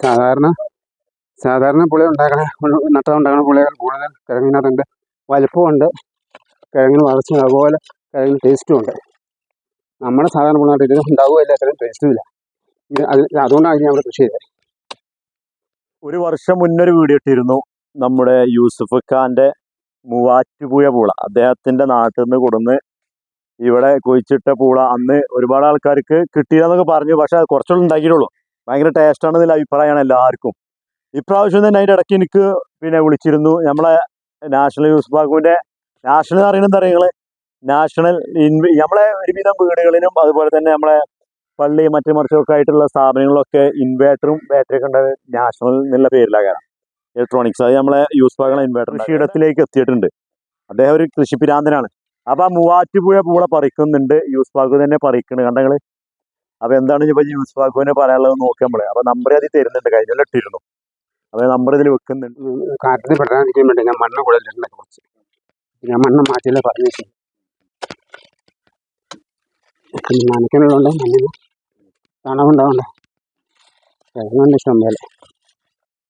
സാധാരണ സാധാരണ പുളി ഉണ്ടാക്കണ നട്ട ഉണ്ടാക്കണ പുളികൾ കൂടുതൽ കിഴങ്ങിനകത്തുണ്ട്. വലിപ്പമുണ്ട് കിഴങ്ങിന് വളർച്ച അതുപോലെ കിഴങ്ങിന് ടേസ്റ്റും ഉണ്ട്. നമ്മുടെ സാധാരണ പുളി നട്ടിട്ട് ഉണ്ടാവുകയില്ല അത്രയും ടേസ്റ്റും ഇല്ല. ഇത് അത് അതുകൊണ്ടാണ് ഞാൻ കൃഷി ചെയ്തത്. ഒരു വർഷം മുന്നൊരു വീഡിയോ ഇട്ടിരുന്നു നമ്മുടെ യൂസുഫ് ഖാന്റെ മൂവാറ്റുപുഴ പൂള. അദ്ദേഹത്തിന്റെ നാട്ടിൽ നിന്ന് കൊടുന്ന് ഇവിടെ കുഴിച്ചിട്ട പൂള അന്ന് ഒരുപാട് ആൾക്കാർക്ക് കിട്ടിയെന്നൊക്കെ പറഞ്ഞു പക്ഷെ അത് കുറച്ചുകൂടെ ഉണ്ടാക്കിയിട്ടുള്ളൂ ഭയങ്കര ടേസ്റ്റ് ആണെന്നുള്ള അഭിപ്രായമാണ് എല്ലാവർക്കും. ഇപ്രാവശ്യം തന്നെ അതിന്റെ ഇടയ്ക്ക് എനിക്ക് പിന്നെ വിളിച്ചിരുന്നു. നമ്മളെ നാഷണൽ യൂസ് ബാഗുവിന്റെ നാഷണൽ എന്ന് പറയുന്നത് എന്താ പറയുക നാഷണൽ ഇൻവി നമ്മളെ ഒരുവിധം വീടുകളിലും അതുപോലെ തന്നെ നമ്മളെ പള്ളി മറ്റു മറിച്ചൊക്കെ ആയിട്ടുള്ള സ്ഥാപനങ്ങളൊക്കെ ഇൻവേർട്ടറും ബാറ്ററി ഒക്കെ ഉണ്ടായത് നാഷണൽ എന്നുള്ള പേരിലാണ് കാരണം ഇലക്ട്രോണിക്സ് അത് നമ്മളെ യൂസ് ബാഗുള്ള ഇൻവേർട്ടർ കൃഷിയിടത്തിലേക്ക് എത്തിയിട്ടുണ്ട്. അദ്ദേഹം ഒരു കൃഷിപിരാന്തനാണ് അപ്പൊ ആ മൂവാറ്റുപുഴ പൂള പറിക്കുന്നുണ്ട്. യൂസ് ബാഗ് തന്നെ പറിക്കുന്നുണ്ട്. കണ്ടങ്ങൾ അപ്പൊ എന്താണ് ഇപ്പൊ യൂസ് വാക്കുവിനെ പറയാനുള്ളത് നോക്കാം നമ്മളെ. അപ്പൊ നമ്പർ അതിൽ തരുന്നുണ്ട് കഴിഞ്ഞ ഇട്ടിരുന്നു. അപ്പൊ നമ്പർ ഇതിൽ വെക്കുന്നുണ്ട്. കാറ്റിന് പെടാതിരിക്കാൻ വേണ്ടി ഞാൻ മണ്ണ് കൂടുതലിട്ടുണ്ട് കുറച്ച്. ഞാൻ മണ്ണ് മാറ്റില്ല പറഞ്ഞു നനയ്ക്കാനുള്ളതുകൊണ്ട് മണ്ണിന് തണവുണ്ടാവണ്ട കിഴങ്ങുണ്ട് ഇഷ്ടം പോലെ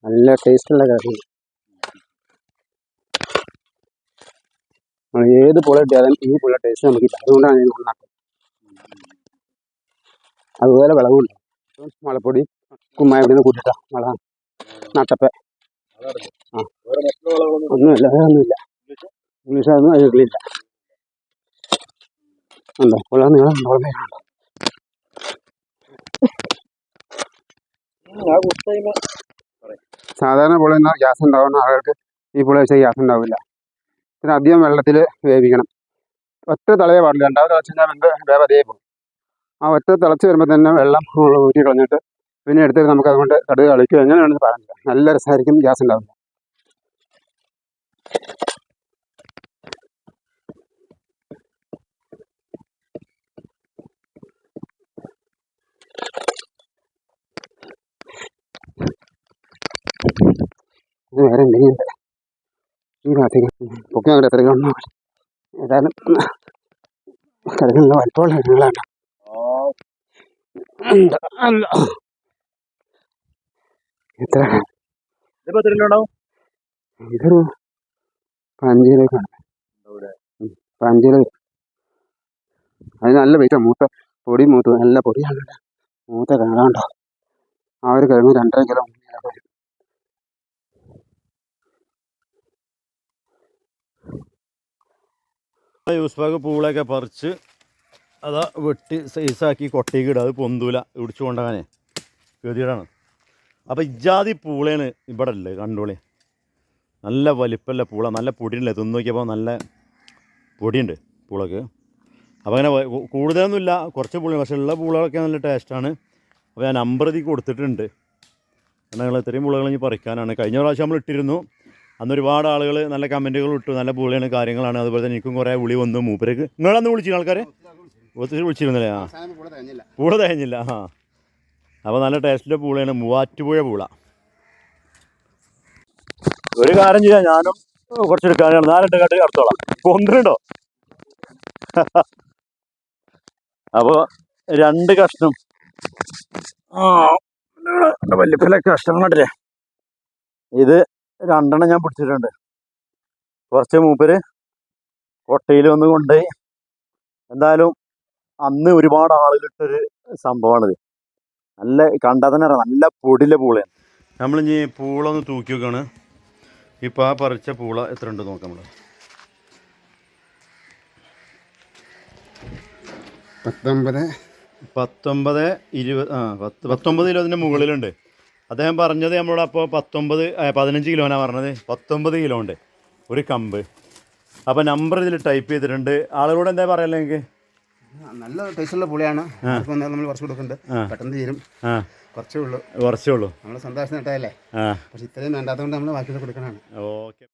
നല്ല ടേസ്റ്റുള്ള കിഴങ്ങുണ്ട്. ഏത് പുള കിട്ടിയാലും ഈ പുള്ള ടേസ്റ്റ് നമുക്ക് അതുകൊണ്ടാണ് ഞാൻ ഉണ്ടാക്കുന്നത് അതുപോലെ വിളവുണ്ട് മുളപ്പൊടി കുമ്മായപ്പൊടി കൂട്ടിട്ട വള നട്ടപ്പ. ഒന്നുമില്ല വേറെ ഒന്നുമില്ല ഇംഗ്ലീഷ് അതൊന്നും അതിലില്ല ഉണ്ടോ? ഉള്ള നീളം പുറമേ സാധാരണ പുള എന്നാൽ ഗ്യാസ് ഉണ്ടാവുന്ന ആളുകൾക്ക് ഈ പുള വെച്ചാൽ ഗ്യാസ് ഉണ്ടാവില്ല. പിന്നെ അധികം വെള്ളത്തിൽ വേവിക്കണം. ഒറ്റ തളയെ പാടില്ല. രണ്ടാമത് വെച്ചാൽ വെന്ത് വേവ് പോകും. ആ ഒറ്റ തിളച്ച് വരുമ്പോൾ തന്നെ വെള്ളം ഊറ്റി കളഞ്ഞിട്ട് പിന്നെ എടുത്തിട്ട് നമുക്ക് അതുകൊണ്ട് കടുക് കളിക്കുക എങ്ങനെയാണെന്ന് പറയാനില്ല നല്ല രസമായിരിക്കും. ഗ്യാസ് ഉണ്ടാവില്ല ഇത് വേറെ എന്തെങ്കിലും ഉണ്ട് പൊക്കി അങ്ങോട്ട് എത്ര കാണണം ഏതായാലും കിടക്കുന്ന വലിപ്പമുള്ള ഉണ്ട്. അല്ല. എത്ര? ഇതിപ്പോ എത്ര കിലോ ഉണ്ടാവും ഇതൊരു പഞ്ചീര പഞ്ചില അത് നല്ല വെയിറ്റാ മൂത്ത പൊടി മൂത്ത നല്ല പൊടിയാണ് മൂത്ത കിഴങ്ങാണ്ടോ ആ ഒരു കിഴങ്ങ് രണ്ടര കിലോ മൂന്ന് കിലോ വരും യൂസ് ബാഗ് പൂളൊക്കെ പറിച്ച് അതാ വെട്ടി സൈസാക്കി കൊട്ടയ്ക്ക് ഇടുക അത് പൊന്തൂല. ഇടിച്ചു കൊണ്ടാകാനേ ഗതികേടാണ്. അപ്പോൾ ഇജാതി പൂളയാണ് ഇവിടെ അല്ലേ കണ്ടോളി. നല്ല വലിപ്പമല്ല പൂള. നല്ല പൊടിയുണ്ട്. തിന്ന് നോക്കിയപ്പോൾ നല്ല പൊടിയുണ്ട് പൂളക്ക്. അപ്പോൾ അങ്ങനെ കൂടുതലൊന്നുമില്ല. കുറച്ച് പൂള പക്ഷേ ഉള്ള പൂളകളൊക്കെ നല്ല ടേസ്റ്റാണ് അപ്പോൾ ഞാൻ ഇതിൽ കൊടുത്തിട്ടുണ്ട്. കാരണം ഞങ്ങൾ ഇത്രയും പൂളകൾ ഇനി പറിക്കാനാണ്. കഴിഞ്ഞ പ്രാവശ്യം നമ്മൾ ഇട്ടിരുന്നു. അന്ന് ഒരുപാട് ആളുകൾ നല്ല കമന്റുകൾ ഇട്ടു. നല്ല പൂളയാണ് കാര്യങ്ങളാണ്. അതുപോലെ തന്നെ എനിക്കും കുറേ വിളി വന്നു മൂപ്പരേക്ക് നിങ്ങളന്ന് വിളിച്ചു ആൾക്കാരെ? വിളിച്ചിരുന്നല്ലേ ആ. പൂള തേഞ്ഞില്ല ആ. അപ്പോൾ നല്ല ടേസ്റ്റിലെ പൂളയാണ് മൂവാറ്റുപുഴ പൂള. ഒരു കാര്യം ചെയ്യാം ഞാനും കുറച്ച് എടുക്കാനാണ് നാലെട്ട് കാട്ട് അടുത്തോളാം. പൊന്തിനുണ്ടോ അപ്പോൾ രണ്ട് കഷ്ണം. ആ വലിയ കഷ്ണം കണ്ടില്ലേ? ഇത് രണ്ടെണ്ണം ഞാൻ പിടിച്ചിട്ടുണ്ട്. കുറച്ച് മൂപ്പര് കൊട്ടയിൽ ഒന്ന് കൊണ്ടുപോയി. എന്തായാലും അന്ന് ഒരുപാട് ആളുകളിട്ടൊരു സംഭവമാണിത്. നല്ല കണ്ടാൽ തന്നെ അറിയാം നല്ല പൊടിലെ പൂളയാണ്. നമ്മളിനി പൂള ഒന്ന് തൂക്കി വെക്കാണ് ഇപ്പോൾ ആ പറിച്ച പൂള എത്ര ഉണ്ട് നോക്കാം നമ്മൾ പത്തൊമ്പത്. പത്തൊമ്പത് ഇരുപത് ആ പത്ത് പത്തൊമ്പത് കിലോ അതിന്റെ മുകളിലുണ്ട്. അദ്ദേഹം പറഞ്ഞത് നമ്മളോട് അപ്പോൾ പത്തൊമ്പത് പതിനഞ്ച് പതിനഞ്ച് കിലോനാണ് പറഞ്ഞത്? പത്തൊമ്പത് കിലോ ഉണ്ട്. ഒരു കമ്പ്. അപ്പോൾ നമ്പർ ഇതിൽ ടൈപ്പ് ചെയ്തിട്ടുണ്ട്. ആളുകളോട് എന്താ പറയല്ലേ നിങ്ങൾക്ക് നല്ല ടേസ്റ്റുള്ള പുളിയാണ്. നമ്മൾ കുറച്ച് കൊടുക്കുന്നുണ്ട്. പെട്ടെന്ന് തീരും. കുറച്ചേ ഉള്ളൂ. കുറച്ചേ ഉള്ളൂ. നമ്മൾ സന്തോഷം നേട്ടമല്ലേ ആ. പക്ഷെ ഇത്രയും വേണ്ടാത്തതുകൊണ്ട് നമ്മൾ ബാക്കി കൊടുക്കണതാണ്. ഓക്കെ.